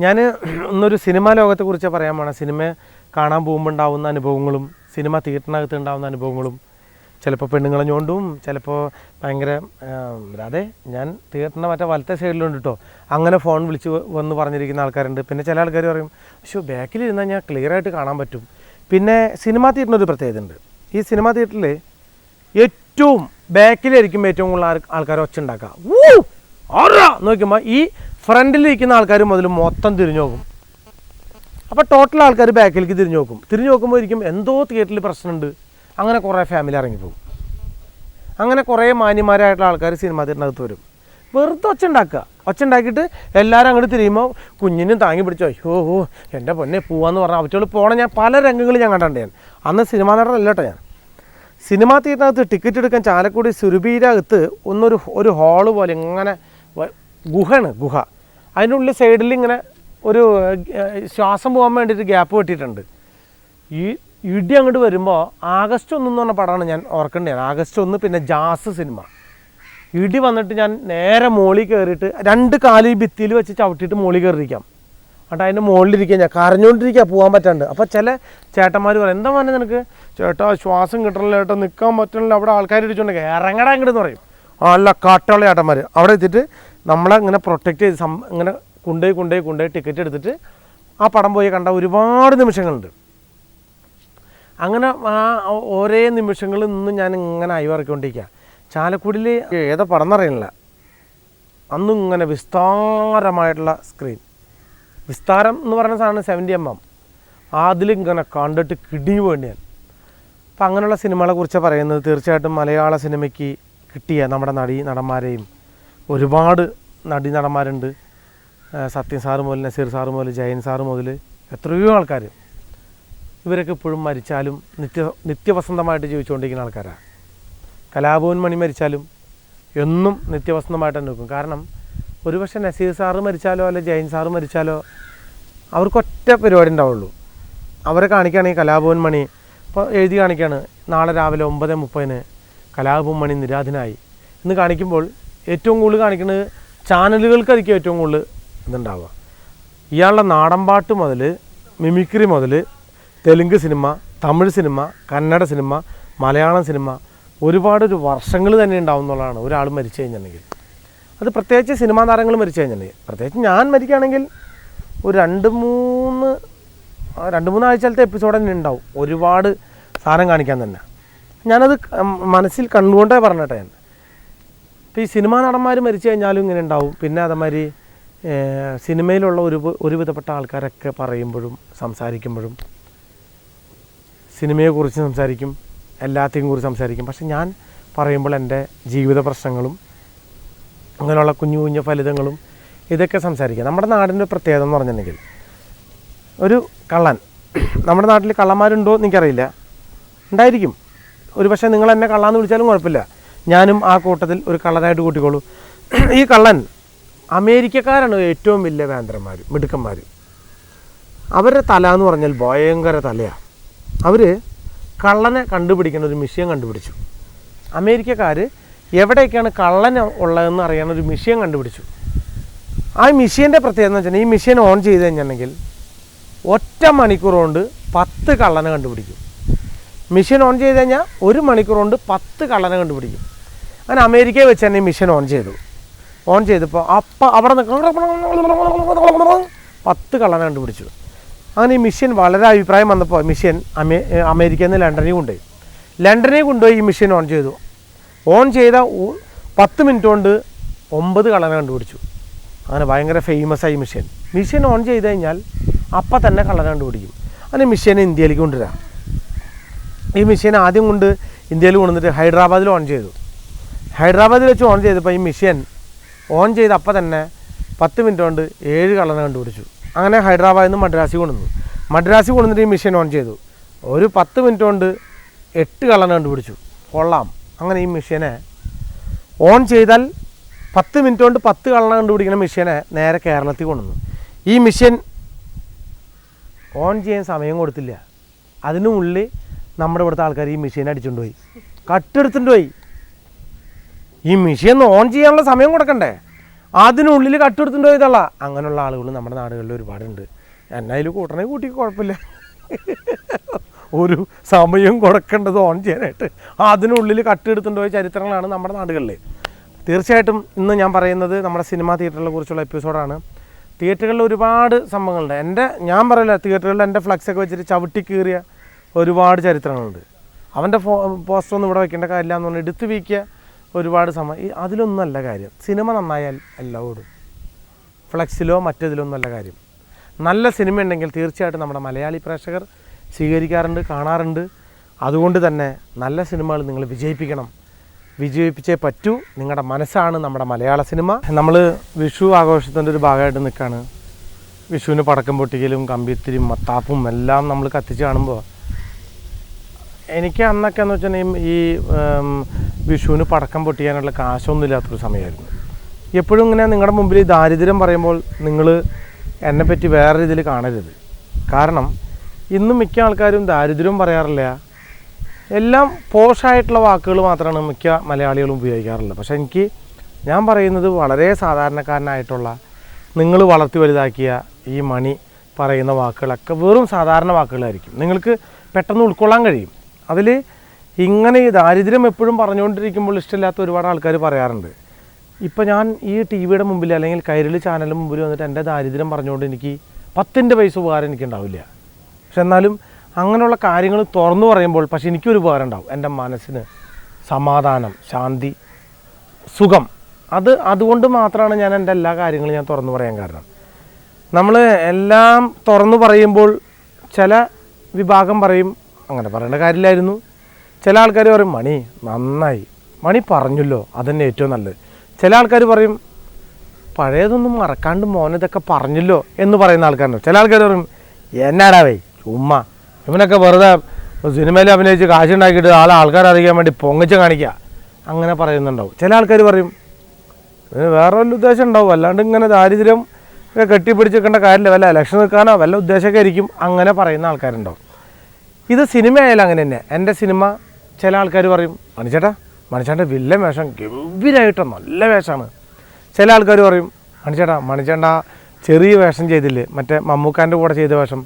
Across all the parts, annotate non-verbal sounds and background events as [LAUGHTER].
ഞാൻ ഇന്നൊരു സിനിമാ ലോകത്തെക്കുറിച്ച് പറയാൻ പോണ. സിനിമ കാണാൻ പോകുമ്പോൾ ഉണ്ടാവുന്ന അനുഭവങ്ങളും സിനിമ തിയേറ്ററിനകത്ത് ഉണ്ടാവുന്ന അനുഭവങ്ങളും ചിലപ്പോൾ പെണ്ണുങ്ങളെ ഞോണ്ടും ചിലപ്പോൾ ഭയങ്കര അതെ ഞാൻ തിയേറ്ററിന്റെ മറ്റേ വലത്തെ സൈഡിലുണ്ട് കേട്ടോ അങ്ങനെ ഫോൺ വിളിച്ച് വന്ന് പറഞ്ഞിരിക്കുന്ന ആൾക്കാരുണ്ട്. പിന്നെ ചില ആൾക്കാർ പറയും പക്ഷേ ബാക്കിലിരുന്നാൽ ഞാൻ ക്ലിയർ ആയിട്ട് കാണാൻ പറ്റും. പിന്നെ സിനിമാ തിയേറ്ററിനൊരു പ്രത്യേകത ഉണ്ട്. ഈ സിനിമാ തിയേറ്ററിൽ ഏറ്റവും ബാക്കിലായിരിക്കും ഏറ്റവും കൂടുതൽ ആൾ- ആൾക്കാർ ഒച്ച ഉണ്ടാക്കുക. നോക്കുമ്പോൾ ഈ ഫ്രണ്ടിലിരിക്കുന്ന ആൾക്കാർ മുതൽ മൊത്തം തിരിഞ്ഞു നോക്കും. അപ്പോൾ ടോട്ടൽ ആൾക്കാർ ബാക്കിലേക്ക് തിരിഞ്ഞു നോക്കും. തിരിഞ്ഞു നോക്കുമ്പോൾ ഇരിക്കും എന്തോ തിയേറ്ററിൽ പ്രശ്നമുണ്ട് അങ്ങനെ കുറേ ഫാമിലി ഇറങ്ങിപ്പോകും അങ്ങനെ കുറേ മാന്യന്മാരായിട്ടുള്ള ആൾക്കാർ സിനിമാ തിയേറ്ററിനകത്ത് വരും. വെറുതെ ഒച്ച ഉണ്ടാക്കുക ഒച്ച ഉണ്ടാക്കിയിട്ട് എല്ലാവരും അങ്ങോട്ട് തിരിയുമ്പോൾ കുഞ്ഞിനും താങ്ങി പിടിച്ചോ അയ്യോ ഓ എന്റെ പൊന്നെ പോവാന്ന് പറഞ്ഞാൽ അവറ്റോട് പോകണം ഞാൻ പല രംഗങ്ങളും ഞാൻ കണ്ടിട്ടുണ്ട് ഞാൻ. അന്ന് സിനിമാ നടനല്ല ഞാൻ. സിനിമാ തിയേറ്ററിനകത്ത് ടിക്കറ്റ് എടുക്കാൻ ചാലക്കുടി സുരഭീരകത്ത് ഒന്നൊരു ഒരു ഹാൾ പോലെ ഇങ്ങനെ ഗുഹയാണ് ഗുഹ. അതിന്റെ ഉള്ളിൽ സൈഡിൽ ഇങ്ങനെ ഒരു ശ്വാസം പോകാൻ വേണ്ടിയിട്ട് ഗ്യാപ്പ് കെട്ടിയിട്ടുണ്ട് ഈ ഇടി അങ്ങോട്ട് വരുമ്പോൾ ആഗസ്റ്റ് ഒന്ന് എന്ന് പറഞ്ഞ പടമാണ് ഞാൻ ഓർക്കേണ്ടത്. ആഗസ്റ്റ് ഒന്ന് പിന്നെ ജാസ് സിനിമ. ഇടി വന്നിട്ട് ഞാൻ നേരെ മോളിൽ കയറിയിട്ട് രണ്ട് കാൽ ഈ ഭിത്തിയിൽ വെച്ച് ചവിട്ടിയിട്ട് മോളിൽ കയറിയിരിക്കാം. എന്നിട്ട് അതിന്റെ മുകളിലിരിക്കുക ഞാൻ കരഞ്ഞുകൊണ്ടിരിക്കുക പോകാൻ പറ്റാണ്ട്. അപ്പോൾ ചില ചേട്ടന്മാർ പറയും എന്താ പറഞ്ഞത് നിനക്ക്? ചേട്ടാ ശ്വാസം കിട്ടണില്ല ചേട്ടാ നിൽക്കാൻ പറ്റണില്ല. അവിടെ ആൾക്കാർ ഇടിച്ചുകൊണ്ടിരിക്കുക ഇറങ്ങടാ ഇങ്ങോട്ട് എന്ന് പറയും. അല്ല കാട്ടുള്ള ചേട്ടന്മാർ അവിടെ എത്തിയിട്ട് നമ്മളെ ഇങ്ങനെ പ്രൊട്ടക്റ്റ് ചെയ്ത് സം ഇങ്ങനെ കൊണ്ടുപോയി കൊണ്ടുപോയി കൊണ്ടുപോയി ടിക്കറ്റ് എടുത്തിട്ട് ആ പടം പോയി കണ്ട ഒരുപാട് നിമിഷങ്ങളുണ്ട്. അങ്ങനെ ആ ഓരോ നിമിഷങ്ങളിൽ നിന്നും ഞാൻ ഇങ്ങനെ അയവിറക്കൊണ്ടിരിക്കുക ചാലക്കുടിയിൽ ഏതാ പടം എന്നറിയണില്ല അന്നും ഇങ്ങനെ വിസ്താരമായിട്ടുള്ള സ്ക്രീൻ വിസ്താരം എന്ന് പറയുന്ന സാധനം സെവന്റി എം എം അതിലിങ്ങനെ കണ്ടിട്ട് കിടിഞ്ഞു വേണ്ടി ഞാൻ. അപ്പം അങ്ങനെയുള്ള സിനിമകളെ കുറിച്ച് പറയുന്നത്. തീർച്ചയായിട്ടും മലയാള സിനിമയ്ക്ക് കിട്ടിയ നമ്മുടെ നടി നടന്മാരെയും ഒരുപാട് നടീനടന്മാരുണ്ട്. സത്യൻ സാറ് മുതൽ നസീർ സാറ് മുതൽ ജയൻ സാറ് മുതൽ എത്രയോ ആൾക്കാർ ഇവരൊക്കെ ഇപ്പോഴും മരിച്ചാലും നിത്യ നിത്യവസന്തമായിട്ട് ജീവിച്ചുകൊണ്ടിരിക്കുന്ന ആൾക്കാരാണ് കലാഭവൻ മണി മരിച്ചാലും എന്നും നിത്യവസന്തമായിട്ട് നിൽക്കും. കാരണം ഒരുപക്ഷെ നസീർ സാറ് മരിച്ചാലോ അല്ലെ ജയൻ സാറ് മരിച്ചാലോ അവർക്കൊറ്റ പരിപാടി ഉണ്ടാവുള്ളൂ. അവരെ കാണിക്കുകയാണെങ്കിൽ കലാഭവൻ മണി ഇപ്പോൾ എഴുതി കാണിക്കുകയാണ് നാളെ രാവിലെ ഒമ്പത് മുപ്പതിന് കലാഭവൻ മണി നിരാധനായി. എന്ന് കാണിക്കുമ്പോൾ ഏറ്റവും കൂടുതൽ കാണിക്കുന്നത് ചാനലുകൾക്കായിരിക്കും ഏറ്റവും കൂടുതൽ ഇതുണ്ടാവുക. ഇയാളുടെ നാടൻപാട്ട് മുതൽ മിമിക്രി മുതൽ Telugu cinema Tamil cinema Kannada cinema Malayalam cinema ഒരുപാട് ഒരു വർഷങ്ങൾ തന്നെ ഉണ്ടാവും എന്നുള്ളതാണ്. ഒരാൾ മരിച്ചു കഴിഞ്ഞിട്ടുണ്ടെങ്കിൽ. അത് പ്രത്യേകിച്ച് സിനിമാ താരങ്ങൾ മരിച്ചു കഴിഞ്ഞിട്ടുണ്ടെങ്കിൽ. പ്രത്യേകിച്ച് ഞാൻ മരിക്കുകയാണെങ്കിൽ ഒരു രണ്ട് മൂന്ന് രണ്ട് മൂന്ന് ആഴ്ചത്തെ എപ്പിസോഡ് തന്നെ ഉണ്ടാവും. ഒരുപാട് സാധനം കാണിക്കാൻ തന്നെ. ഞാനത് മനസ്സിൽ കണ്ടുകൊണ്ടേ പറഞ്ഞിട്ടെ ഞാൻ. ഇപ്പോൾ ഈ സിനിമാ നടന്മാർ മരിച്ചു കഴിഞ്ഞാലും ഇങ്ങനെ ഉണ്ടാവും. പിന്നെ അതേമാതിരി സിനിമയിലുള്ള ഒരു ഒരുവിധപ്പെട്ട ആൾക്കാരൊക്കെ പറയുമ്പോഴും സംസാരിക്കുമ്പോഴും സിനിമയെക്കുറിച്ച് സംസാരിക്കും എല്ലാത്തെയും കുറിച്ച് സംസാരിക്കും. പക്ഷെ ഞാൻ പറയുമ്പോൾ എന്റെ ജീവിത പ്രശ്നങ്ങളും അങ്ങനെയുള്ള കുഞ്ഞു കുഞ്ഞു ഫലിതങ്ങളും ഇതൊക്കെ സംസാരിക്കുക നമ്മുടെ നാടിന്റെ പ്രത്യേകത എന്ന് പറഞ്ഞിട്ടുണ്ടെങ്കിൽ ഒരു കള്ളൻ നമ്മുടെ നാട്ടിൽ കള്ളന്മാരുണ്ടോ എന്ന് എനിക്കറിയില്ല. ഉണ്ടായിരിക്കും. ഒരു പക്ഷേ നിങ്ങൾ എന്നെ കള്ളാന്ന് വിളിച്ചാലും കുഴപ്പമില്ല. ഞാനും ആ കൂട്ടത്തിൽ ഒരു കള്ളനായിട്ട് കൂട്ടിക്കോളൂ. ഈ കള്ളൻ അമേരിക്കക്കാരാണ് ഏറ്റവും വലിയ വേന്ദ്രന്മാർ മിടുക്കന്മാർ അവരുടെ തല എന്ന് പറഞ്ഞാൽ ഭയങ്കര തലയാണ് അവർ കള്ളനെ കണ്ടുപിടിക്കുന്ന ഒരു മിഷ്യൻ കണ്ടുപിടിച്ചു. അമേരിക്കക്കാർ എവിടെയൊക്കെയാണ് കള്ളൻ ഉള്ളതെന്ന് അറിയാൻ ഒരു മിഷ്യൻ കണ്ടുപിടിച്ചു. ആ മിഷ്യന്റെ പ്രത്യേകത എന്ന് വെച്ചാൽ ഈ മിഷ്യൻ ഓൺ ചെയ്ത് കഴിഞ്ഞിട്ടുണ്ടെങ്കിൽ ഒറ്റ മണിക്കൂർ കൊണ്ട് പത്ത് കള്ളനെ കണ്ടുപിടിക്കും. മിഷൻ ഓൺ ചെയ്ത് കഴിഞ്ഞാൽ ഒരു മണിക്കൂർ കൊണ്ട് പത്ത് കള്ളനെ കണ്ടുപിടിക്കും. അങ്ങനെ അമേരിക്കയിൽ വെച്ച് തന്നെ മിഷൻ ഓൺ ചെയ്തു. ഓൺ ചെയ്തപ്പോൾ അപ്പം അവിടെ പത്ത് കള്ളനെ കണ്ടുപിടിച്ചു. അങ്ങനെ ഈ മിഷൻ വളരെ അഭിപ്രായം വന്നപ്പോൾ മിഷൻ അമേ അമേരിക്കയിൽ നിന്ന് ലണ്ടനിൽ കൊണ്ടുപോയി. ലണ്ടനിൽ കൊണ്ടുപോയി ഈ മിഷൻ ഓൺ ചെയ്തു. ഓൺ ചെയ്ത പത്ത് മിനിറ്റ് കൊണ്ട് ഒമ്പത് കള്ളനെ കണ്ടുപിടിച്ചു. അങ്ങനെ ഭയങ്കര ഫേമസ് ആയി മിഷൻ മിഷൻ ഓൺ ചെയ്ത് കഴിഞ്ഞാൽ അപ്പം തന്നെ കള്ളനെ കണ്ടുപിടിക്കും. അങ്ങനെ മിഷനെ ഇന്ത്യയിലേക്ക് കൊണ്ടുവരാം. ഈ മിഷൻ ആദ്യം കൊണ്ട് ഇന്ത്യയിൽ കൊണ്ടുവന്നിട്ട് ഹൈദരാബാദിൽ ഓൺ ചെയ്തു. ഹൈദരാബാദിൽ വെച്ച് ഓൺ ചെയ്തപ്പോൾ ഈ മിഷ്യൻ ഓൺ ചെയ്ത് അപ്പം തന്നെ പത്ത് മിനിറ്റ് കൊണ്ട് ഏഴ് കള്ളനെ കണ്ടുപിടിച്ചു. അങ്ങനെ ഹൈദരാബാദിൽ നിന്ന് മദ്രാസിൽ കൊണ്ടുവന്നു. മദ്രാസിൽ കൊണ്ടുവന്നിട്ട് ഈ മിഷ്യൻ ഓൺ ചെയ്തു. ഒരു പത്ത് മിനിറ്റ് കൊണ്ട് എട്ട് കള്ളനെ കണ്ടുപിടിച്ചു. കൊള്ളാം. അങ്ങനെ ഈ മിഷ്യനെ ഓൺ ചെയ്താൽ പത്ത് മിനിറ്റ് കൊണ്ട് പത്ത് കള്ളനെ കണ്ടുപിടിക്കുന്ന മിഷ്യനെ നേരെ കേരളത്തിൽ കൊണ്ടുവന്നു. ഈ മിഷ്യൻ ഓൺ ചെയ്യാൻ സമയം കൊടുത്തില്ല. അതിനുള്ളിൽ നമ്മുടെ ഇവിടുത്തെ ആൾക്കാർ ഈ മെഷീൻ അടിച്ചുകൊണ്ട് പോയി. കട്ടെടുത്തുകൊണ്ട് പോയി. ഈ മെഷീൻ ഒന്ന് ഓൺ ചെയ്യാനുള്ള സമയം കൊടുക്കണ്ടേ? അതിനുള്ളിൽ കട്ടെടുത്തിട്ട് പോയതള്ള അങ്ങനെയുള്ള ആളുകൾ നമ്മുടെ നാടുകളിൽ ഒരുപാടുണ്ട്. എന്നെ അതിൽ കൂട്ടണേ കൂട്ടി കുഴപ്പമില്ല. ഒരു സമയം കൊടുക്കേണ്ടത് ഓൺ ചെയ്യാനായിട്ട്. അതിനുള്ളിൽ കട്ടെടുത്തിട്ട് പോയ ചരിത്രങ്ങളാണ് നമ്മുടെ നാടുകളിൽ തീർച്ചയായിട്ടും ഇന്ന് ഞാൻ പറയുന്നത് നമ്മുടെ സിനിമാ തിയേറ്ററിനെ കുറിച്ചുള്ള എപ്പിസോഡാണ് തിയേറ്ററുകളിൽ ഒരുപാട് സംഭവങ്ങളുണ്ട്. എന്റെ ഞാൻ പറയില്ല തിയേറ്ററുകളിൽ എന്റെ ഫ്ലക്സൊക്കെ വെച്ചിട്ട് ചവിട്ടി കീറിയ ഒരുപാട് ചരിത്രങ്ങളുണ്ട്. അവന്റെ ഫോ പോസ്റ്റർ ഒന്നും ഇവിടെ വെക്കേണ്ട കാര്യമില്ല എന്ന് പറഞ്ഞാൽ എടുത്ത് വീക്കിയ ഒരുപാട് സമയം അതിലൊന്നല്ല കാര്യം. സിനിമ നന്നായാൽ എല്ലാം ഓടും ഫ്ലെക്സിലോ മറ്റേതിലൊന്നല്ല കാര്യം. നല്ല സിനിമ ഉണ്ടെങ്കിൽ തീർച്ചയായിട്ടും നമ്മുടെ മലയാളി പ്രേക്ഷകർ സ്വീകരിക്കാറുണ്ട് കാണാറുണ്ട്. അതുകൊണ്ട് തന്നെ നല്ല സിനിമകൾ നിങ്ങൾ വിജയിപ്പിക്കണം. വിജയിപ്പിച്ചേ പറ്റൂ. നിങ്ങളുടെ മനസ്സാണ് നമ്മുടെ മലയാള സിനിമ. നമ്മൾ വിഷു ആഘോഷത്തിന്റെ ഒരു ഭാഗമായിട്ട് നിൽക്കുകയാണ് വിഷുവിന് പടക്കം പൊട്ടിക്കലും കമ്പിത്തിരിയും മത്താപ്പും എല്ലാം നമ്മൾ കത്തിച്ച് കാണുമ്പോൾ എനിക്ക് അന്നൊക്കെ എന്ന് വെച്ചാൽ ഈ വിഷുവിന് പടക്കം പൊട്ടിക്കാനുള്ള കാശൊന്നും ഇല്ലാത്തൊരു സമയമായിരുന്നു. എപ്പോഴും ഇങ്ങനെ നിങ്ങളുടെ മുമ്പിൽ ഈ ദാരിദ്ര്യം പറയുമ്പോൾ നിങ്ങൾ എന്നെപ്പറ്റി വേറെ രീതിയിൽ കാണരുത്. കാരണം ഇന്നും മിക്ക ആൾക്കാരും ദാരിദ്ര്യം പറയാറില്ല. എല്ലാം പോഷായിട്ടുള്ള വാക്കുകൾ മാത്രമാണ് മിക്ക മലയാളികളും ഉപയോഗിക്കാറുള്ളത്. പക്ഷേ എനിക്ക് ഞാൻ പറയുന്നത് വളരെ സാധാരണക്കാരനായിട്ടുള്ള നിങ്ങൾ വളർത്തി വലുതാക്കിയ ഈ മണി പറയുന്ന വാക്കുകളൊക്കെ വെറും സാധാരണ വാക്കുകളായിരിക്കും. നിങ്ങൾക്ക് പെട്ടെന്ന് ഉൾക്കൊള്ളാൻ കഴിയും. അതിൽ ഇങ്ങനെ ഈ ദാരിദ്ര്യം എപ്പോഴും പറഞ്ഞുകൊണ്ടിരിക്കുമ്പോൾ ഇഷ്ടമില്ലാത്ത ഒരുപാട് ആൾക്കാർ പറയാറുണ്ട്. ഇപ്പം ഞാൻ ഈ ടി വിയുടെ മുമ്പിൽ അല്ലെങ്കിൽ കൈരളി ചാനലിന് മുമ്പിൽ വന്നിട്ട് എന്റെ ദാരിദ്ര്യം പറഞ്ഞുകൊണ്ട് എനിക്ക് പത്തിന്റെ പൈസ ഉപകാരം എനിക്കുണ്ടാവില്ല പക്ഷെ എന്നാലും അങ്ങനെയുള്ള കാര്യങ്ങൾ തുറന്നു പറയുമ്പോൾ പക്ഷെ എനിക്കൊരു ഉപകാരം ഉണ്ടാവും. എന്റെ മനസ്സിന് സമാധാനം ശാന്തി സുഖം. അത് അതുകൊണ്ട് മാത്രമാണ് ഞാൻ എന്റെ എല്ലാ കാര്യങ്ങളും ഞാൻ തുറന്നു പറയാൻ കാരണം. നമ്മൾ എല്ലാം തുറന്നു പറയുമ്പോൾ ചില വിഭാഗം പറയും അങ്ങനെ പറയേണ്ട കാര്യമില്ലായിരുന്നു. ചില ആൾക്കാർ പറയും മണി നന്നായി. മണി പറഞ്ഞല്ലോ അതന്നെ ഏറ്റവും നല്ലത്. ചില ആൾക്കാർ പറയും പഴയതൊന്നും മറക്കാണ്ട് മോനതൊക്കെ പറഞ്ഞല്ലോ എന്ന് പറയുന്ന ആൾക്കാരുണ്ട്. ചില ആൾക്കാർ പറയും എന്നാടാവേ ചുമ്മാ. ഇവനൊക്കെ വെറുതെ സിനിമയിൽ അഭിനയിച്ച് കാശുണ്ടാക്കിയിട്ട് ആളെ ആൾക്കാർ അറിയിക്കാൻ വേണ്ടി പൊങ്ങിച്ച് കാണിക്കുക. അങ്ങനെ പറയുന്നുണ്ടാവും. ചില ആൾക്കാർ പറയും വേറെ വല്ല ഉദ്ദേശം ഉണ്ടാവും. അല്ലാണ്ട് ഇങ്ങനെ ദാരിദ്ര്യം കെട്ടിപ്പിടിച്ച് നിൽക്കേണ്ട കാര്യമില്ല. വല്ല ഇലക്ഷൻ നിൽക്കാനോ വല്ല ഉദ്ദേശമൊക്കെ ആയിരിക്കും. അങ്ങനെ പറയുന്ന ആൾക്കാരുണ്ടാവും. ഇത് സിനിമ ആയാലും അങ്ങനെ തന്നെ. എന്റെ സിനിമ ചില ആൾക്കാർ പറയും മണിച്ചേട്ടാ മണിച്ചേട്ടന്റെ വില്ല വേഷം ഗംഭീരമായിട്ട് നല്ല വേഷമാണ്. ചില ആൾക്കാർ പറയും മണിച്ചേട്ടാ മണിച്ചേണ്ട ചെറിയ വേഷം ചെയ്തില്ലേ? മറ്റേ മമ്മൂക്കാന്റെ കൂടെ ചെയ്ത വേഷം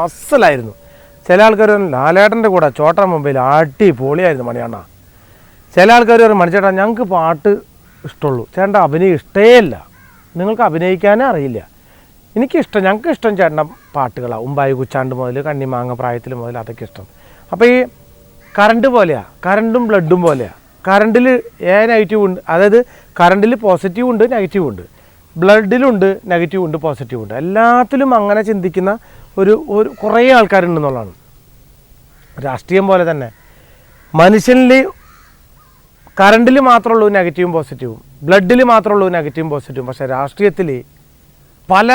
അസലായിരുന്നു. ചില ആൾക്കാർ പറയും ലാലേട്ടന്റെ കൂടെ ചോട്ട മുമ്പിൽ ആട്ടി പൊളിയായിരുന്നു മണിയണ്ണ. ചില ആൾക്കാർ പറയും മണിച്ചേട്ടാ ഞങ്ങൾക്ക് പാട്ട് ഇഷ്ടമുള്ളൂ. ചേട്ടന്റെ അഭിനയം ഇഷ്ടേ നിങ്ങൾക്ക് അഭിനയിക്കാനേ അറിയില്ല. എനിക്കിഷ്ടം ഞങ്ങൾക്ക് ഇഷ്ടം ചേട്ടന്റെ പാട്ടുകളാണ് ഉമ്പായി കുച്ചാണ്ട് മുതൽ കണ്ണിമാങ്ങ പ്രായത്തിൽ മുതൽ അതൊക്കെ ഇഷ്ടം. അപ്പോൾ ഈ കറണ്ട് പോലെയാണ് കറണ്ടും ബ്ലഡും പോലെയാണ് കറണ്ടിൽ ഏ നെഗറ്റീവ് ഉണ്ട്. അതായത് കറണ്ടിൽ പോസിറ്റീവ് ഉണ്ട് നെഗറ്റീവ് ഉണ്ട്. ബ്ലഡിലുണ്ട് നെഗറ്റീവ് ഉണ്ട് പോസിറ്റീവ് ഉണ്ട് എല്ലാത്തിലും അങ്ങനെ ചിന്തിക്കുന്ന ഒരു ഒരു കുറേ ആൾക്കാരുണ്ടെന്നുള്ളതാണ്. രാഷ്ട്രീയം പോലെ തന്നെ. മനുഷ്യനിൽ കറണ്ടിൽ മാത്രമുള്ളൂ നെഗറ്റീവും പോസിറ്റീവും ബ്ലഡിൽ മാത്രമുള്ളൂ നെഗറ്റീവും പോസിറ്റീവും പക്ഷേ രാഷ്ട്രീയത്തിൽ പല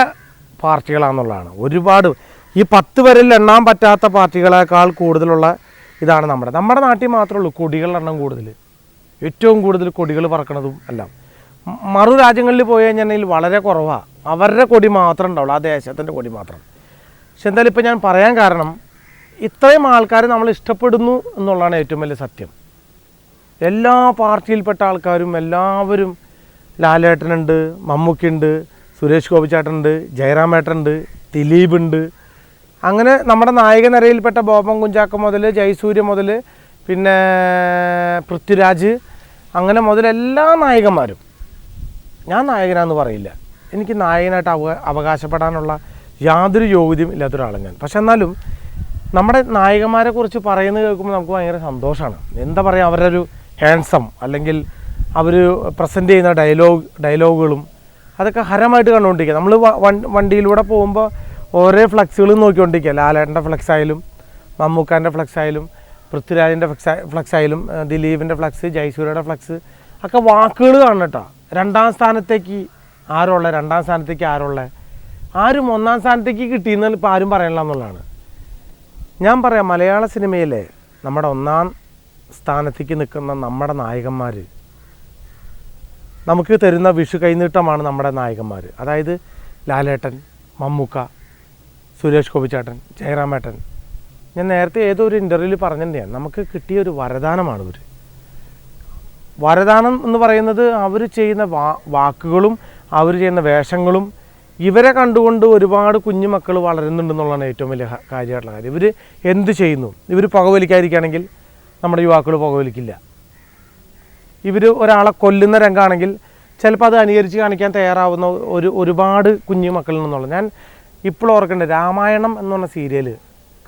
പാർട്ടികളാണെന്നുള്ളതാണ് ഒരുപാട് ഈ പത്ത് പേരിൽ എണ്ണാൻ പറ്റാത്ത പാർട്ടികളെക്കാൾ കൂടുതലുള്ള ഇതാണ് നമ്മുടെ. നമ്മുടെ നാട്ടിൽ മാത്രമേ ഉള്ളൂ കൊടികളുടെ എണ്ണം കൂടുതൽ. ഏറ്റവും കൂടുതൽ കൊടികൾ പറക്കണതും എല്ലാം. മറു രാജ്യങ്ങളിൽ പോയി കഴിഞ്ഞാൽ വളരെ കുറവാണ് അവരുടെ കൊടി മാത്രമേ ഉണ്ടാവുള്ളൂ ആ ദേശത്തിന്റെ കൊടി മാത്രം. പക്ഷെ എന്തായാലും ഇപ്പം ഞാൻ പറയാൻ കാരണം ഇത്രയും ആൾക്കാർ നമ്മൾ ഇഷ്ടപ്പെടുന്നു എന്നുള്ളതാണ് ഏറ്റവും വലിയ സത്യം. എല്ലാ പാർട്ടിയിൽപ്പെട്ട ആൾക്കാരും എല്ലാവരും ലാലേട്ടനുണ്ട് മമ്മൂക്കിയുണ്ട് സുരേഷ് ഗോപിച്ചേട്ടനുണ്ട് ദിലീപ് ഉണ്ട് അങ്ങനെ നമ്മുടെ നായക നിരയിൽപ്പെട്ട ബോബൻ കുഞ്ചാക്ക മുതൽ ജയസൂര്യ മുതൽ പിന്നെ പൃഥ്വിരാജ് അങ്ങനെ മുതൽ എല്ലാ നായകന്മാരും. ഞാൻ നായകനാന്ന് പറയില്ല. എനിക്ക് നായകനായിട്ട് അവ അവകാശപ്പെടാനുള്ള യാതൊരു യോഗ്യതയും ഇല്ലാത്ത ഒരാളാണ് ഞാൻ. പക്ഷെ എന്നാലും നമ്മുടെ നായകന്മാരെ കുറിച്ച് പറയുന്നത് കേൾക്കുമ്പോൾ നമുക്ക് ഭയങ്കര സന്തോഷമാണ് എന്താ പറയുക അവരുടെ ഒരു ഹാൻസം അല്ലെങ്കിൽ അവർ പ്രസന്റ് ചെയ്യുന്ന ഡയലോഗ് ഡയലോഗുകളും അതൊക്കെ ഹരമായിട്ട് കണ്ടുകൊണ്ടിരിക്കുക. നമ്മൾ വണ്ടിയിലൂടെ പോകുമ്പോൾ ഓരോ ഫ്ലക്സുകൾ നോക്കിക്കൊണ്ടിരിക്കുക. ലാലേട്ടന്റെ ഫ്ലക്സ് ആയാലും മമ്മൂക്കാന്റെ ഫ്ലക്സ് ആയാലും പൃഥ്വിരാജിന്റെ ഫ്ലക്സ് ഫ്ലക്സ് ആയാലും ദിലീപിന്റെ ഫ്ലക്സ് ജയസൂര്യയുടെ ഫ്ലക്സ് ഒക്കെ വാക്കുകൾ കാണണം കേട്ടോ. രണ്ടാം സ്ഥാനത്തേക്ക് ആരുള്ള രണ്ടാം സ്ഥാനത്തേക്ക് ആരുള്ള? ആരും ഒന്നാം സ്ഥാനത്തേക്ക് കിട്ടിയെന്ന് ഇപ്പോൾ ആരും പറയണില്ല എന്നുള്ളതാണ്. ഞാൻ പറയാം മലയാള സിനിമയിലെ നമ്മുടെ ഒന്നാം സ്ഥാനത്തേക്ക് നിൽക്കുന്ന നമ്മുടെ നായകന്മാർ നമുക്ക് തരുന്ന വിഷു കൈനീട്ടമാണ് നമ്മുടെ നായകന്മാർ അതായത് ലാലേട്ടൻ മമ്മൂക്ക സുരേഷ് ഗോപിച്ചേട്ടൻ ജയറാമേട്ടൻ. ഞാൻ നേരത്തെ ഏതോ ഒരു ഇന്റർവ്യൂവിൽ പറഞ്ഞിട്ടുണ്ടാണ് നമുക്ക് കിട്ടിയ ഒരു വരദാനമാണ് ഇവർ വരദാനം എന്ന് പറയുന്നത് അവർ ചെയ്യുന്ന വാ വാക്കുകളും അവർ ചെയ്യുന്ന വേഷങ്ങളും ഇവരെ കണ്ടുകൊണ്ട് ഒരുപാട് കുഞ്ഞു മക്കൾ വളരുന്നുണ്ടെന്നുള്ളതാണ് ഏറ്റവും വലിയ കാര്യമായിട്ടുള്ള കാര്യം. ഇവർ എന്ത് ചെയ്യുന്നു? ഇവർ പുകവലിക്കാതിരിക്കുകയാണെങ്കിൽ നമ്മുടെ യുവാക്കൾ പുകവലിക്കില്ല. ഇവർ ഒരാളെ കൊല്ലുന്ന രംഗമാണെങ്കിൽ ചിലപ്പോൾ അത് അനുകരിച്ച് കാണിക്കാൻ തയ്യാറാവുന്ന ഒരു ഒരുപാട് കുഞ്ഞു മക്കളിൽ നിന്നുള്ള ഞാൻ ഇപ്പോൾ ഓർക്കേണ്ട രാമായണം എന്ന് പറഞ്ഞ സീരിയൽ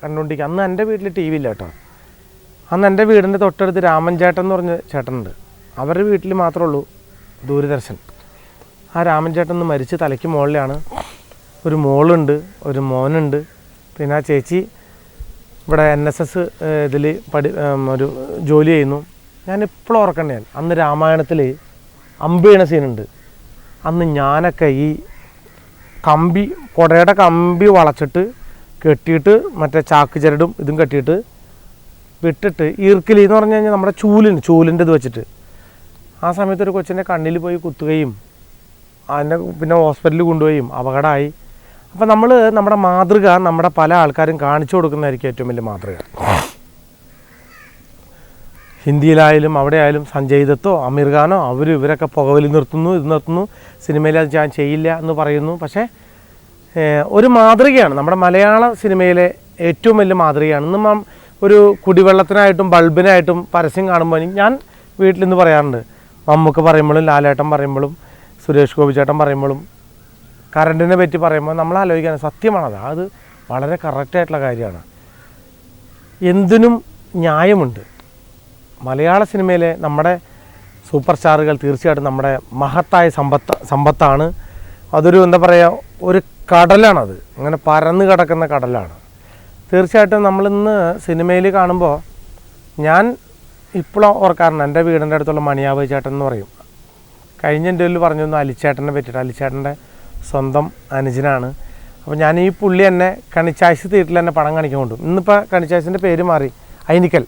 കണ്ടുകൊണ്ടിരിക്കുക അന്ന് എന്റെ വീട്ടിൽ ടി വി ഇല്ല കേട്ടോ. അന്ന് എന്റെ വീടിന്റെ തൊട്ടടുത്ത് രാമൻ ചേട്ടൻ എന്ന് പറഞ്ഞ ചേട്ടനുണ്ട്. അവരുടെ വീട്ടിൽ മാത്രമേ ഉള്ളൂ ദൂരദർശൻ. ആ രാമൻ ചേട്ടൻ ഒന്ന് മരിച്ച് തലയ്ക്ക് മുകളിലാണ്. ഒരു മോളുണ്ട് ഒരു മോനുണ്ട്. പിന്നെ ആ ചേച്ചി ഇവിടെ എൻ എസ് എസ് ഇതിൽ പഠി ഒരു ജോലി ചെയ്യുന്നു. ഞാൻ ഇപ്പോഴും ഓർക്കണ്ടേ ഞാൻ അന്ന് രാമായണത്തിൽ അമ്പ് ചെയ്യണ സീനുണ്ട്. അന്ന് ഞാനൊക്കെ ഈ കമ്പി കുടയുടെ കമ്പി വളച്ചിട്ട് കെട്ടിയിട്ട് മറ്റേ ചാക്ക് ചരടും ഇതും കെട്ടിയിട്ട് വിട്ടിട്ട് ഈർക്കിലി എന്ന് പറഞ്ഞു കഴിഞ്ഞാൽ നമ്മുടെ ചൂലിന് ചൂലിന്റെ ഇത് വെച്ചിട്ട്. ആ സമയത്ത് ഒരു കൊച്ചിന്റെ കണ്ണിൽ പോയി കുത്തുകയും അതിനെ പിന്നെ ഹോസ്പിറ്റലിൽ കൊണ്ടുപോയും അപകടമായി. അപ്പോൾ നമ്മൾ നമ്മുടെ മാതൃക നമ്മുടെ പല ആൾക്കാരും കാണിച്ചു കൊടുക്കുന്നതായിരിക്കും ഏറ്റവും വലിയ മാതൃക. ഹിന്ദിയിലായാലും അവിടെ ആയാലും സഞ്ജയ് ദത്തോ അമീർ ഖാനോ അവർ ഇവരൊക്കെ പുകവലി നിർത്തുന്നു ഇത് നിർത്തുന്നു. സിനിമയിൽ അത് ഞാൻ ചെയ്യില്ല എന്ന് പറയുന്നു. പക്ഷേ ഒരു മാതൃകയാണ്. നമ്മുടെ മലയാള സിനിമയിലെ ഏറ്റവും വലിയ മാതൃകയാണ്. ഇന്ന് മാം ഒരു കുടിവെള്ളത്തിനായിട്ടും ബൾബിനായിട്ടും പരസ്യം കാണുമ്പോൾ ഞാൻ വീട്ടിൽ നിന്ന് പറയാറുണ്ട്. മമ്മൂക്ക് പറയുമ്പോഴും ലാലേട്ടൻ പറയുമ്പോഴും സുരേഷ് ഗോപി ചേട്ടൻ പറയുമ്പോഴും കറണ്ടിനെ പറ്റി പറയുമ്പോൾ നമ്മൾ ആലോചിക്കാൻ സത്യമാണത് അത്. വളരെ കറക്റ്റായിട്ടുള്ള കാര്യമാണ്. എന്തിനും ന്യായമുണ്ട്. മലയാള സിനിമയിലെ നമ്മുടെ സൂപ്പർ സ്റ്റാറുകൾ തീർച്ചയായിട്ടും നമ്മുടെ മഹത്തായ സമ്പത്ത് സമ്പത്താണ്. അതൊരു എന്താ പറയുക ഒരു കടലാണത്. അങ്ങനെ പരന്നു കിടക്കുന്ന കടലാണ്. തീർച്ചയായിട്ടും നമ്മളിന്ന് സിനിമയിൽ കാണുമ്പോൾ ഞാൻ ഇപ്പോഴും ഓർക്കാറുണ്ട് എന്റെ വീടിന്റെ അടുത്തുള്ള മണിയാവ് ചേട്ടൻ എന്ന് പറയും. കഴിഞ്ഞ എന്റെ പറഞ്ഞൊന്ന് അലിച്ചേട്ടനെ പറ്റിയിട്ട്. അലിച്ചേട്ടന്റെ സ്വന്തം അനുജനാണ്. അപ്പോൾ ഞാൻ ഈ പുള്ളി എന്നെ കണിച്ചാഴ്ച തിയേറ്ററിൽ എന്നെ പടം കാണിക്കാൻ കൊണ്ടു. ഇന്നിപ്പോൾ കണിച്ചാഴ്ചന്റെ പേര് മാറി. ഐനിക്കൽ.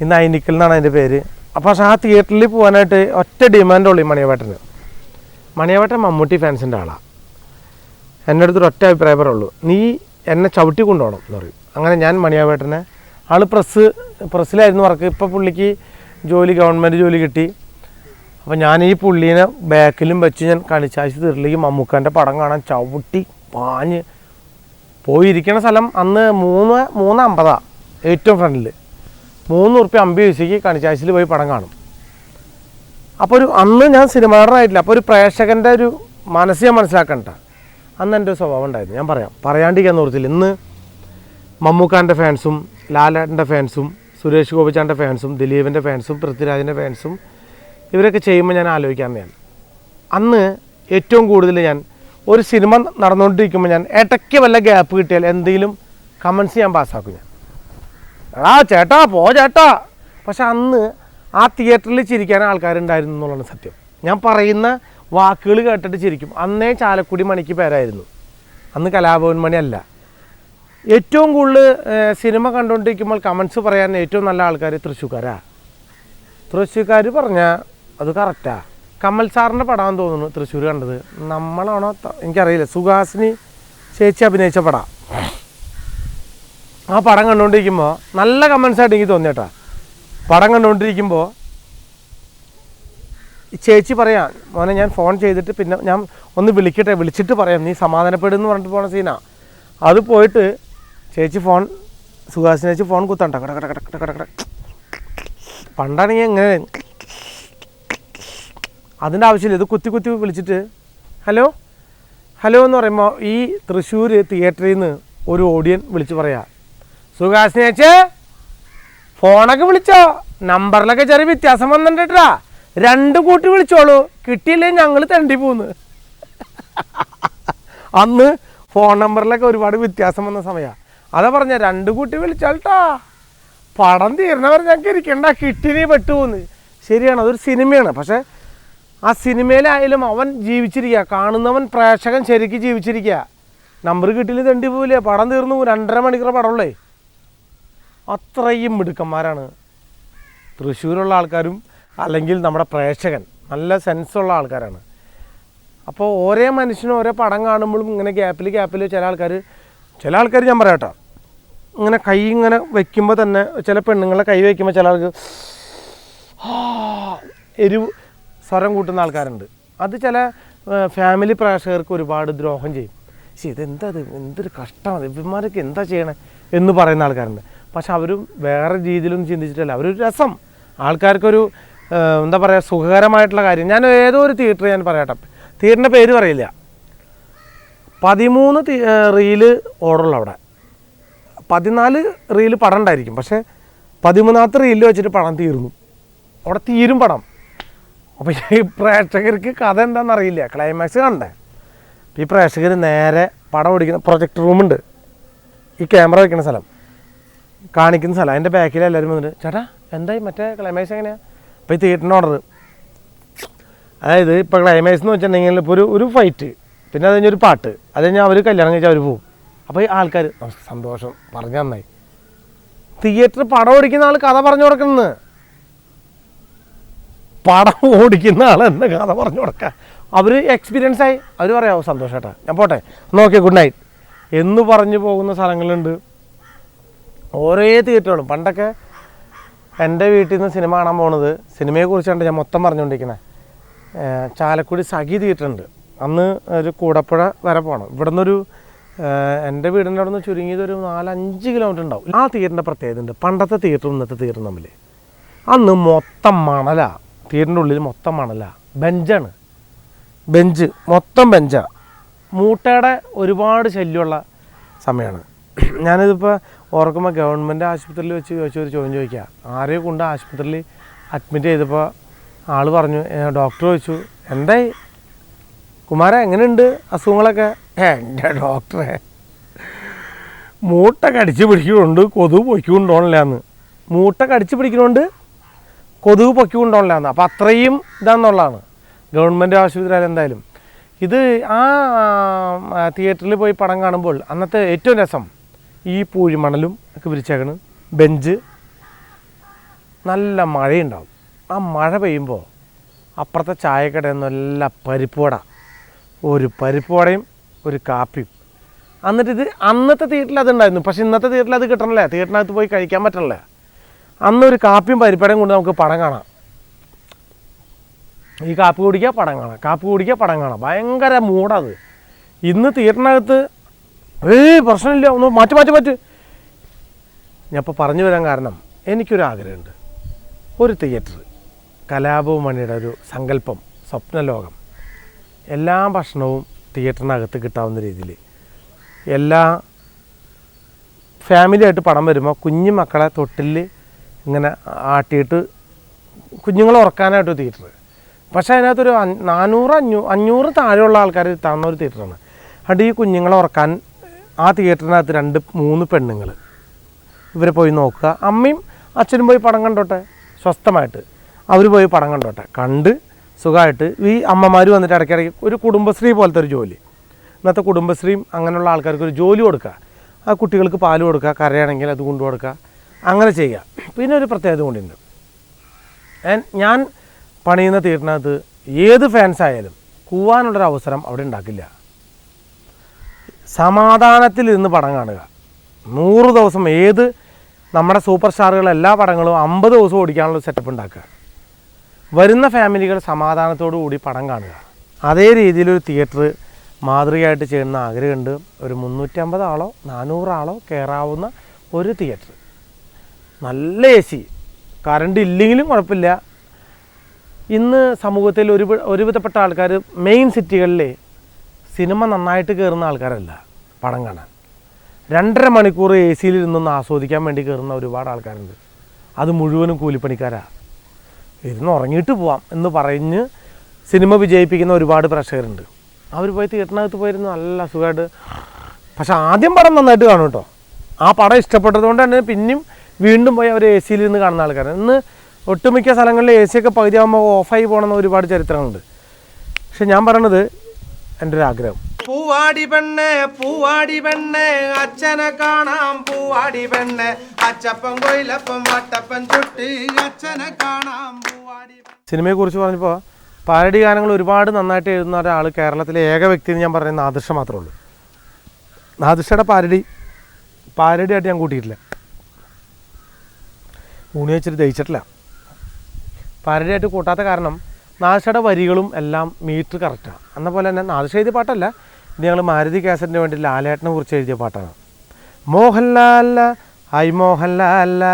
ഇന്ന് നൈനിക്കൽ എന്നാണ് അതിന്റെ പേര്. അപ്പോൾ പക്ഷേ ആ തിയേറ്ററിൽ പോകാനായിട്ട് ഒറ്റ ഡിമാൻഡുള്ളൂ ഈ മണിയവേട്ടന്. മണിയവേട്ടൻ മമ്മൂട്ടി ഫാൻസിന്റെ ആളാണ് എന്റെ അടുത്തൊരു ഒറ്റ അഭിപ്രായം പറയുള്ളൂ. നീ എന്നെ ചവിട്ടി കൊണ്ടുപോകണം എന്ന് പറയും. അങ്ങനെ ഞാൻ മണിയാവേട്ടനെ ആൾ പ്രസ് പ്രസ്സിലായിരുന്നു വർക്ക്. ഇപ്പോൾ പുള്ളിക്ക് ജോലി ഗവൺമെന്റ് ജോലി കിട്ടി. അപ്പോൾ ഞാൻ ഈ പുള്ളീനെ ബാക്കിലും വെച്ച് ഞാൻ കണിച്ചാഴ്ച തീർലേക്ക് മമ്മൂക്കാന്റെ പടം കാണാൻ ചവിട്ടി പാഞ്ഞ് പോയിരിക്കണ സ്ഥലം അന്ന് മൂന്ന് മൂന്ന് അമ്പതാണ് ഏറ്റവും ഫ്രണ്ടിൽ മൂന്ന് ഉറുപ്പ്യ അമ്പി പൈസയ്ക്ക് കണിച്ചാഴ്ചയിൽ പോയി പടം കാണും. അപ്പോൾ ഒരു അന്ന് ഞാൻ സിനിമ നടനായിട്ടില്ല അപ്പോൾ ഒരു പ്രേക്ഷകന്റെ ഒരു മനസ്സ് ഞാൻ മനസ്സിലാക്കണ്ട. അന്ന് എന്റെ ഒരു സ്വഭാവം ഉണ്ടായിരുന്നു. ഞാൻ പറയാം. പറയാണ്ടിരിക്കാൻ ഓർത്തില്ല ഇന്ന് മമ്മൂക്കാന്റെ ഫാൻസും ലാലേട്ടന്റെ ഫാൻസും സുരേഷ് ഗോപിച്ചാന്റെ ഫാൻസും ദിലീപിന്റെ ഫാൻസും പൃഥ്വിരാജിന്റെ ഫാൻസും ഇവരൊക്കെ ചെയ്യുമ്പോൾ ഞാൻ ആലോചിക്കാറുണ്ട് ഞാൻ അന്ന് ഏറ്റവും കൂടുതൽ ഞാൻ ഒരു സിനിമ നടന്നുകൊണ്ടിരിക്കുമ്പോൾ ഞാൻ ഇടയ്ക്ക് വല്ല ഗ്യാപ്പ് കിട്ടിയാൽ എന്തെങ്കിലും കമൻസ് ഞാൻ പാസ്സാക്കും ഞാൻ. എടാ ചേട്ടാ പോ ചേട്ടാ. പക്ഷെ അന്ന് ആ തിയേറ്ററിൽ ചിരിക്കാൻ ആൾക്കാരുണ്ടായിരുന്നു എന്നുള്ളതാണ് സത്യം. ഞാൻ പറയുന്ന വാക്കുകൾ കേട്ടിട്ട് ചിരിക്കും. അന്നേ ചാലക്കുടി മണിക്ക് പേരായിരുന്നു. അന്ന് കലാഭവൻ മണി അല്ല. ഏറ്റവും കൂടുതൽ സിനിമ കണ്ടുകൊണ്ടിരിക്കുമ്പോൾ കമൻസ് പറയാൻ ഏറ്റവും നല്ല ആൾക്കാർ തൃശ്ശൂക്കാരാ തൃശ്ശൂക്കാർ പറഞ്ഞാൽ അത് കറക്റ്റാ കമൽ സാറിന്റെ പടമാണെന്ന് തോന്നുന്നു തൃശ്ശൂർ കണ്ടത്. നമ്മളാണോ എനിക്കറിയില്ല. സുഹാസിനി ചേച്ചി അഭിനയിച്ച പടം. ആ പടം കണ്ടുകൊണ്ടിരിക്കുമ്പോൾ നല്ല കമൻസ് ആയിട്ട് എനിക്ക് തോന്നിയേട്ടാ പടം കണ്ടുകൊണ്ടിരിക്കുമ്പോൾ ചേച്ചി പറയാം മോനെ ഞാൻ ഫോൺ ചെയ്തിട്ട് പിന്നെ ഞാൻ ഒന്ന് വിളിക്കട്ടെ വിളിച്ചിട്ട് പറയാം. നീ സമാധാനപ്പെടുന്നു പറഞ്ഞിട്ട് പോണ സീനാ അത് പോയിട്ട് ചേച്ചി ഫോൺ സുഹാസിന് ചേച്ചി ഫോൺ കുത്തണ്ട. കട കട കട കട കട പണ്ടാണെങ്കിൽ എങ്ങനെ? അതിന്റെ ആവശ്യമില്ല. ഇത് കുത്തി കുത്തി വിളിച്ചിട്ട് ഹലോ? ഹലോ എന്ന് പറയുമ്പോൾ ഈ തൃശ്ശൂർ തിയേറ്ററിൽ നിന്ന് ഒരു ഓഡിയൻ വിളിച്ച് പറയാ. സുഹാസിനി ചേച്ചേ ഫോണൊക്കെ വിളിച്ചോ. നമ്പറിലൊക്കെ ചെറിയ വ്യത്യാസം വന്നിട്ടാ രണ്ട് കൂട്ടി വിളിച്ചോളൂ. കിട്ടിയില്ലേ ഞങ്ങൾ തണ്ടി പോന്ന്. [LAUGHS] അന്ന് ഫോൺ നമ്പറിലൊക്കെ ഒരുപാട് വ്യത്യാസം വന്ന സമയമാണ് അതാ പറഞ്ഞ രണ്ട് കൂട്ടി വിളിച്ചാൽട്ടാ പടം തീരണവർ ഞങ്ങൾക്ക് ഇരിക്കണ്ട. കിട്ടിനി പെട്ടുപോന്ന് ശരിയാണ് അതൊരു സിനിമയാണ്. പക്ഷേ ആ സിനിമയിലായാലും അവൻ ജീവിച്ചിരിക്കുക കാണുന്നവൻ പ്രേക്ഷകൻ ശരിക്കും ജീവിച്ചിരിക്കുക നമ്പർ കിട്ടിയില്ല തണ്ടി പോവില്ലേ? പടം തീർന്നു. രണ്ടര മണിക്കൂർ പടമുള്ളേ അത്രയും മിടുക്കന്മാരാണ്. തൃശ്ശൂരുള്ള ആൾക്കാരും അല്ലെങ്കിൽ നമ്മുടെ പ്രേക്ഷകൻ. നല്ല സെൻസുള്ള ആൾക്കാരാണ്. അപ്പോൾ ഓരോ മനുഷ്യനും ഓരോ പടം കാണുമ്പോഴും ഇങ്ങനെ ഗ്യാപ്പിൽ ഗ്യാപ്പിൽ ചില ആൾക്കാർ ചില ആൾക്കാർ ഞാൻ പറയാം ഇങ്ങനെ കൈ ഇങ്ങനെ വെക്കുമ്പോൾ തന്നെ ചില പെണ്ണുങ്ങളെ കൈ വയ്ക്കുമ്പോൾ ചില ആൾക്ക് എരിവ് സ്വരം കൂട്ടുന്ന ആൾക്കാരുണ്ട്. അത് ചില ഫാമിലി പ്രേക്ഷകർക്ക് ഒരുപാട് ദ്രോഹം ചെയ്യും. പക്ഷേ ഇതെന്താ ഇത്? എന്തൊരു കഷ്ടമാണ്. ഇവന്മാരൊക്കെ എന്താ ചെയ്യണേ എന്ന് പറയുന്ന ആൾക്കാരുണ്ട്. പക്ഷെ അവരും വേറെ രീതിയിലൊന്നും ചിന്തിച്ചിട്ടില്ല. അവരൊരു രസം. ആൾക്കാർക്കൊരു എന്താ പറയുക സുഖകരമായിട്ടുള്ള കാര്യം. ഞാൻ ഏതോ ഒരു തിയേറ്റർ ഞാൻ പറയട്ടെ. തിയേറ്ററിന്റെ പേര് പറയില്ല. പതിമൂന്ന് റീൽ ഓർഡറുള്ള അവിടെ. പതിനാല് റീൽ പടം ഉണ്ടായിരിക്കും. പക്ഷേ പതിമൂന്നാമത്തെ റീലിൽ വെച്ചിട്ട് പടം തീർന്നു. അവിടെ തീരും പടം. അപ്പോൾ ഈ പ്രേക്ഷകർക്ക് കഥ എന്താണെന്ന് അറിയില്ല ക്ലൈമാക്സ് കണ്ടേ. ഈ പ്രേക്ഷകർ നേരെ പടം ഓടിക്കുന്ന പ്രൊജക്ട് റൂമുണ്ട് ഈ ക്യാമറ വയ്ക്കുന്ന സ്ഥലം. കാണിക്കുന്ന സ്ഥലം. അതിന്റെ ബാക്കിൽ എല്ലാവരും വന്നിട്ട് ചേട്ടാ എന്തായി? മറ്റേ ക്ലൈമാക്സ് എങ്ങനെയാണ് അപ്പോൾ ഈ തിയേറ്ററിന് ഓർഡർ അതായത് ഇപ്പോൾ ക്ലൈമാക്സ് എന്ന് വെച്ചിട്ടുണ്ടെങ്കിൽ ഇപ്പോൾ ഒരു ഒരു ഫൈറ്റ് പിന്നെ അത് കഴിഞ്ഞൊരു പാട്ട്. അത് കഴിഞ്ഞാൽ അവർ കല്യാണം കഴിച്ചാൽ അവർ പോകും അപ്പോൾ ഈ ആൾക്കാർ സന്തോഷം. പറഞ്ഞു നന്നായി. തിയേറ്റർ പടം ഓടിക്കുന്ന ആൾ കഥ പറഞ്ഞു കൊടുക്കുന്നത് പടം ഓടിക്കുന്ന ആൾ എന്ന കഥ പറഞ്ഞു കൊടുക്കുക അവർ എക്സ്പീരിയൻസ് ആയി. അവർ പറയാമോ സന്തോഷേട്ടാ ഞാൻ പോട്ടെ. നോക്കിയ ഗുഡ് നൈറ്റ് എന്ന് പറഞ്ഞു പോകുന്ന സ്ഥലങ്ങളുണ്ട്. ഓരോ തിയേറ്ററുകളും. പണ്ടൊക്കെ എന്റെ വീട്ടിൽ നിന്ന് സിനിമ കാണാൻ പോണത് സിനിമയെക്കുറിച്ചാണ് ഞാൻ മൊത്തം പറഞ്ഞുകൊണ്ടിരിക്കുന്നത് ചാലക്കുടി സഖി തിയേറ്റർ ഉണ്ട്. അന്ന് ഒരു കൂടപ്പുഴ വരെ പോകണം ഇവിടെ നിന്നൊരു എന്റെ വീടിന്റെ അവിടെ നിന്ന് ചുരുങ്ങിയത് ഒരു നാലഞ്ച് കിലോമീറ്റർ ഉണ്ടാവും. ആ തിയേറ്ററിന്റെ പ്രത്യേകത ഉണ്ട്. പണ്ടത്തെ തിയേറ്ററും ഇന്നത്തെ തിയേറ്ററും തമ്മിൽ അന്ന് മൊത്തം മണല. തിയേറ്ററിന്റെ ഉള്ളിൽ മൊത്തം മണലാ. ബെഞ്ചാണ്. ബെഞ്ച്. മൊത്തം ബെഞ്ചാണ് മൂട്ടയുടെ ഒരുപാട് ശല്യമുള്ള സമയമാണ് ഞാനിതിപ്പോൾ ഓർക്കുമ്പോൾ ഗവൺമെന്റ് ആശുപത്രിയിൽ വെച്ച് ചോദിച്ച ഒരു ചോദ്യം ചോദിക്കുക ആരെയോ കൊണ്ട് ആശുപത്രിയിൽ അഡ്മിറ്റ് ചെയ്തപ്പോൾ ആൾ പറഞ്ഞു ഡോക്ടർ ചോദിച്ചു എന്തായി? കുമാര എങ്ങനെയുണ്ട് അസുഖങ്ങളൊക്കെ? എന്റെ ഡോക്ടറെ മൂട്ട കടിച്ച് പിടിക്കുന്നുണ്ട് കൊതുക് പൊയ്ക്കൊണ്ടോണില്ലാന്ന്. മൂട്ട കടിച്ച് പിടിക്കുന്നുണ്ട് കൊതുക് പൊക്കി എന്ന് അപ്പോൾ അത്രയും ഇതാന്നുള്ളതാണ്. ഗവൺമെന്റ് ആശുപത്രിയിൽ എന്തായാലും. ഇത് ആ തിയേറ്ററിൽ പോയി പടം കാണുമ്പോൾ അന്നത്തെ ഏറ്റവും രസം ഈ പൂഴിമണലും ഒക്കെ വിരിച്ചേക്കണ്. ബെഞ്ച്. നല്ല മഴയുണ്ടാവും. ആ മഴ പെയ്യുമ്പോൾ അപ്പുറത്തെ ചായക്കടയിൽ നല്ല പരിപ്പുവട ഒരു പരിപ്പുവടയും ഒരു കാപ്പിയും. എന്നിട്ട് ഇത് അന്നത്തെ തിയേറ്ററിൽ അത് ഉണ്ടായിരുന്നു പക്ഷെ ഇന്നത്തെ തിയേറ്ററിൽ അത് കിട്ടണല്ലേ. തിയേറ്ററിനകത്ത് പോയി കഴിക്കാൻ പറ്റണല്ലേ. അന്നൊരു കാപ്പിയും പരിപ്പടയും കൊണ്ട് നമുക്ക് പടം കാണാം. ഈ കാപ്പി കുടിക്കുക പടം കാണാം. കാപ്പി കുടിക്കുക പടം കാണാം. ഭയങ്കര മൂടത് ഇന്ന് തിയേറ്ററിനകത്ത് ഏയ് പ്രശ്നമില്ല. ഒന്ന് മാറ്റി മാറ്റി മാറ്റി. ഞാൻ ഇപ്പോൾ പറഞ്ഞു വരാൻ കാരണം എനിക്കൊരാഗ്രഹമുണ്ട്. ഒരു തിയേറ്റർ കലാപമണിയുടെ ഒരു സങ്കല്പം സ്വപ്നലോകം. എല്ലാ ഭക്ഷണവും തിയേറ്ററിനകത്ത് കിട്ടാവുന്ന രീതിയിൽ. എല്ലാ ഫാമിലിയായിട്ട് പടം വരുമ്പോൾ കുഞ്ഞു മക്കളെ തൊട്ടിൽ ഇങ്ങനെ ആട്ടിയിട്ട് കുഞ്ഞുങ്ങളെ ഉറക്കാനായിട്ട് തിയേറ്റർ പക്ഷേ അതിനകത്തൊരു നാനൂറ് അഞ്ഞൂ അഞ്ഞൂറ് താഴെയുള്ള ആൾക്കാർ താഴ്ന്ന ഒരു തിയേറ്ററാണ് അത് ഈ കുഞ്ഞുങ്ങളെ ഉറക്കാൻ ആ തിയേറ്ററിനകത്ത് രണ്ട് മൂന്ന് പെണ്ണുങ്ങൾ ഇവരെ പോയി നോക്കുക. അമ്മയും അച്ഛനും പോയി പടം കണ്ടോട്ടെ? സ്വസ്ഥമായിട്ട്. അവർ പോയി പടം കണ്ടോട്ടെ? കണ്ട് സുഖമായിട്ട് ഈ അമ്മമാർ വന്നിട്ട് ഇടയ്ക്കിടയ്ക്ക് ഒരു കുടുംബശ്രീ പോലത്തെ ഒരു ജോലി. ഇന്നത്തെ കുടുംബശ്രീയും അങ്ങനെയുള്ള ആൾക്കാർക്ക് ഒരു ജോലി കൊടുക്കുക. ആ കുട്ടികൾക്ക് പാൽ കൊടുക്കുക കരയാണെങ്കിൽ അത് കൊണ്ടു കൊടുക്കുക. അങ്ങനെ ചെയ്യുക. പിന്നെ ഒരു പ്രത്യേകത കൊണ്ടുണ്ട് ഞാൻ- പണിയുന്ന തിയേറ്ററിനകത്ത് ഏത് ഫാൻസ് ആയാലും കൂവാനുള്ളൊരു അവസരം അവിടെ ഉണ്ടാക്കില്ല. സമാധാനത്തിൽ ഇരുന്ന് പടം കാണുക. നൂറ് ദിവസം ഏത് നമ്മുടെ സൂപ്പർ സ്റ്റാറുകൾ എല്ലാ പടങ്ങളും അമ്പത് ദിവസം ഓടിക്കാനുള്ള സെറ്റപ്പ് ഉണ്ടാക്കുക. വരുന്ന ഫാമിലികൾ സമാധാനത്തോടു കൂടി പടം കാണുക. അതേ രീതിയിലൊരു തിയേറ്റർ മാതൃകയായിട്ട് ചെയ്യുന്ന ആഗ്രഹമുണ്ട്. ഒരു മുന്നൂറ്റമ്പത് ആളോ നാനൂറാളോ കയറാവുന്ന ഒരു തിയേറ്റർ നല്ല എ സി കറണ്ട് ഇല്ലെങ്കിലും കുഴപ്പമില്ല. ഇന്ന് സമൂഹത്തിൽ ഒരു ഒരുവിധപ്പെട്ട ആൾക്കാർ മെയിൻ സിറ്റികളിലെ സിനിമ നന്നായിട്ട് കയറുന്ന ആൾക്കാരല്ല. പടം കാണാൻ. രണ്ടര മണിക്കൂർ എ സിയിൽ ഇരുന്നൊന്ന് ആസ്വദിക്കാൻ വേണ്ടി കയറുന്ന ഒരുപാട് ആൾക്കാരുണ്ട്. അത് മുഴുവനും കൂലിപ്പണിക്കാരാണ് ഇരുന്ന് ഉറങ്ങിയിട്ട് പോവാം എന്ന് പറഞ്ഞ് സിനിമ വിജയിപ്പിക്കുന്ന ഒരുപാട് പ്രേക്ഷകരുണ്ട്. അവർ പോയി തിയേറ്ററിനകത്ത് പോയിരുന്നു. നല്ല സുഖമായിട്ട് പക്ഷെ ആദ്യം പടം നന്നായിട്ട് കാണും കേട്ടോ. ആ പടം ഇഷ്ടപ്പെട്ടത് കൊണ്ട് തന്നെ പിന്നെയും വീണ്ടും പോയി അവർ എ സിയിൽ കാണുന്ന ആൾക്കാരാണ് ഇന്ന് ഒട്ടുമിക്ക സ്ഥലങ്ങളിൽ എ സി ഒക്കെ പകുതിയാകുമ്പോൾ ഓഫായി പോകണമെന്ന് ഒരുപാട് ചരിത്രങ്ങളുണ്ട്. പക്ഷെ ഞാൻ പറയണത് എന്റെ ഒരു ആഗ്രഹം പൂവാടി പെണ്ണെ പൂവാടി പെണ്ണെ അച്ഛനെ കാണാം. പൂവാടി പെണ്ണെ അച്ചപ്പം കൊയിലപ്പം വട്ടപ്പൻ ചുട്ടി അച്ഛനെ കാണാം. പൂവാടി സിനിമയെ കുറിച്ച് പറഞ്ഞപ്പോൾ പാരഡി ഗാനങ്ങൾ ഒരുപാട് നന്നായിട്ട് എഴുതുന്ന ഒരാൾ കേരളത്തിലെ ഏക വ്യക്തി എന്ന് ഞാൻ പറയുന്ന നാദിർഷ മാത്രമേ ഉള്ളൂ. നാദിർഷയുടെ പാരഡി പാരടിയായിട്ട് ഞാൻ കൂട്ടിയിട്ടില്ല. ഊണി വെച്ചിട്ട് ദഹിച്ചിട്ടില്ല. പാരടിയായിട്ട് കൂട്ടാത്ത കാരണം നാദശയുടെ വരികളും എല്ലാം മീറ്റർ കറക്റ്റാണ് എന്ന പോലെ തന്നെ നാദശ എഴുതിയ പാട്ടല്ല ഞങ്ങൾ മാരുതി കാസറ്റിന് വേണ്ടി ലാലേട്ടനെ കുറിച്ച് എഴുതിയ പാട്ടാണ്. മോഹൻലാല ഐ മോഹൻലാല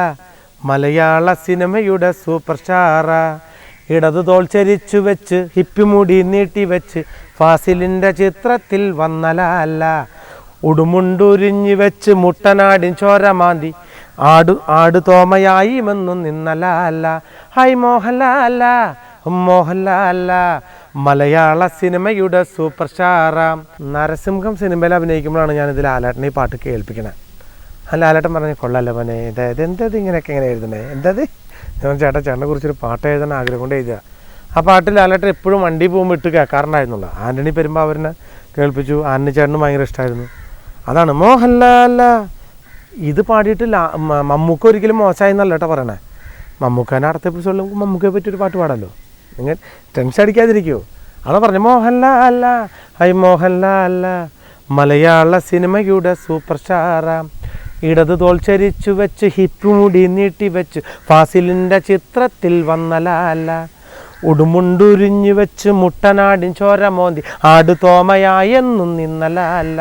മലയാള സിനിമയുടെ സൂപ്പർ സ്റ്റാറ. ഇടതു തോൾ ചരിച്ചു വെച്ച് ഹിപ്പി മുടി നീട്ടി വെച്ച് ഫാസിലിന്റെ ചിത്രത്തിൽ വന്നലാല ഉടുമുണ്ടുരിഞ്ഞു വെച്ച് മുട്ടനാടിൻ ചോരമാന്തി ആടു ആടു തോമയായി മെന്നും നിന്നലാല ഹൈ മോഹൻലാല മോഹൻലാല മലയാള സിനിമയുടെ സൂപ്പർ സ്റ്റാറാം നരസിംഹം സിനിമയിൽ അഭിനയിക്കുമ്പോഴാണ് ഞാനിത് ലാലേട്ടനെ ഈ പാട്ട് കേൾപ്പിക്കണേ. ആ ലാലേട്ടൻ പറഞ്ഞ കൊള്ളാലോ മോനെ ഇത്? എന്തത് ഇങ്ങനെയൊക്കെ എങ്ങനെ എഴുതണേ എന്തത്? ഞാൻ ചേട്ടാ ചേട്ടനെ കുറിച്ചൊരു പാട്ട് എഴുതാൻ ആഗ്രഹം കൊണ്ട് എഴുതുക ആ പാട്ടിൽ ലാലേട്ടൻ എപ്പോഴും വണ്ടി പോകുമ്പോൾ ഇട്ട് കേൾക്കാറുണ്ടായിരുന്നുള്ളൂ. ആന്റണി പെരുമ്പാവൂരിനെ കേൾപ്പിച്ചു. ആന്റണി ചേട്ടനും ഭയങ്കര ഇഷ്ടമായിരുന്നു അതാണ് മോഹൻലാല ഇത് പാടിയിട്ട് മമ്മൂക്ക ഒരിക്കലും മോശമായി എന്നല്ല കേട്ടോ പറയണേ. മമ്മൂക്കാനെ അടുത്ത എപ്പിസോഡിൽ നമുക്ക് മമ്മൂക്കയെ പറ്റി ഒരു പാട്ട് പാടാമല്ലോ നിങ്ങൾ ടെൻഷൻ അടിക്കാതിരിക്കുമോ അതാ പറഞ്ഞു മോഹൻലാല ഹൈ മോഹൻലാല മലയാള സിനിമയുടെ സൂപ്പർ സ്റ്റാറാം ഇടത് തോൾ ചരിച്ചു വെച്ച് ഹിപ്പ് മുടി നീട്ടി വെച്ച് ഫാസിലിന്റെ ചിത്രത്തിൽ വന്ന ലാല ഉടുമുണ്ടുരിഞ്ഞു വെച്ച് മുട്ടനാടിൻ ചോര മോന്തി ആടു തോമയായെന്നും നിന്നലല്ല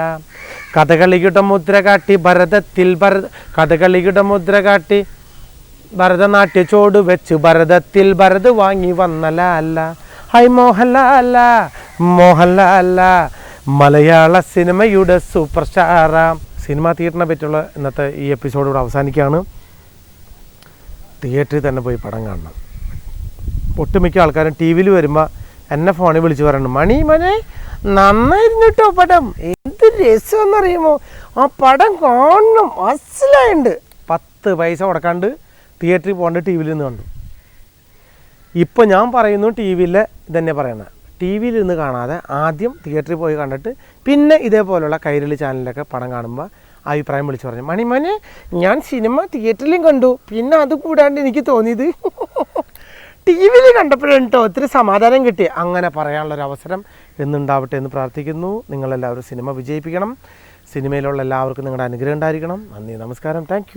കഥകളിയുടെ മുദ്ര കാട്ടി ഭരതത്തിൽ ഭരത കഥകളിയുടെ മുദ്ര കാട്ടി ഭരതനാട്യ ചോട് വെച്ച് ഭരതത്തിൽ ഭരത് വാങ്ങി വന്നലല്ല ഹൈ മോഹൻലാല മോഹൻലാല മലയാള സിനിമയുടെ സൂപ്പർ സ്റ്റാറാം. സിനിമ തിയേറ്ററിനെ പറ്റിയുള്ള ഇന്നത്തെ ഈ എപ്പിസോഡ് ഇവിടെ അവസാനിക്കുകയാണ്. തിയേറ്ററിൽ തന്നെ പോയി പടം കാണണം. ഒട്ടുമിക്ക ആൾക്കാരും ടി വിയിൽ വരുമ്പോൾ എന്നെ ഫോണിൽ വിളിച്ച് പറയണം മണി മനെ നന്നായിരുന്നു കേട്ടോ പടം? എന്ത് രസമെന്നറിയുമോ? ആ പടം കാണണം. അസലായുണ്ട് പത്ത് പൈസ കൊടുക്കാണ്ട് തിയേറ്ററിൽ പോകേണ്ട ടി വിയിൽ നിന്ന് കണ്ടു. ഇപ്പോൾ ഞാൻ പറയുന്നു ടി വിയിൽ ഇതന്നെ പറയണത് ടി വിയിൽ നിന്ന് കാണാതെ ആദ്യം തിയേറ്ററിൽ പോയി കണ്ടിട്ട് പിന്നെ ഇതേപോലുള്ള കൈരളി ചാനലിലൊക്കെ പടം കാണുമ്പോൾ അഭിപ്രായം വിളിച്ച് പറഞ്ഞു മണിമോനെ ഞാൻ സിനിമ തിയേറ്ററിലും കണ്ടു. പിന്നെ അത് കൂടാണ്ട് എനിക്ക് തോന്നിയത് [LAUGHS] ടി വിയിൽ കണ്ടപ്പോഴാണ് കേട്ടോ ഒത്തിരി സമാധാനം കിട്ടി. അങ്ങനെ പറയാനുള്ളൊരു അവസരം എന്നുണ്ടാവട്ടെ എന്ന് പ്രാർത്ഥിക്കുന്നു. നിങ്ങളെല്ലാവരും സിനിമ വിജയിപ്പിക്കണം. സിനിമയിലുള്ള എല്ലാവർക്കും നിങ്ങളുടെ അനുഗ്രഹം ഉണ്ടായിരിക്കണം. നന്ദി നമസ്കാരം. താങ്ക്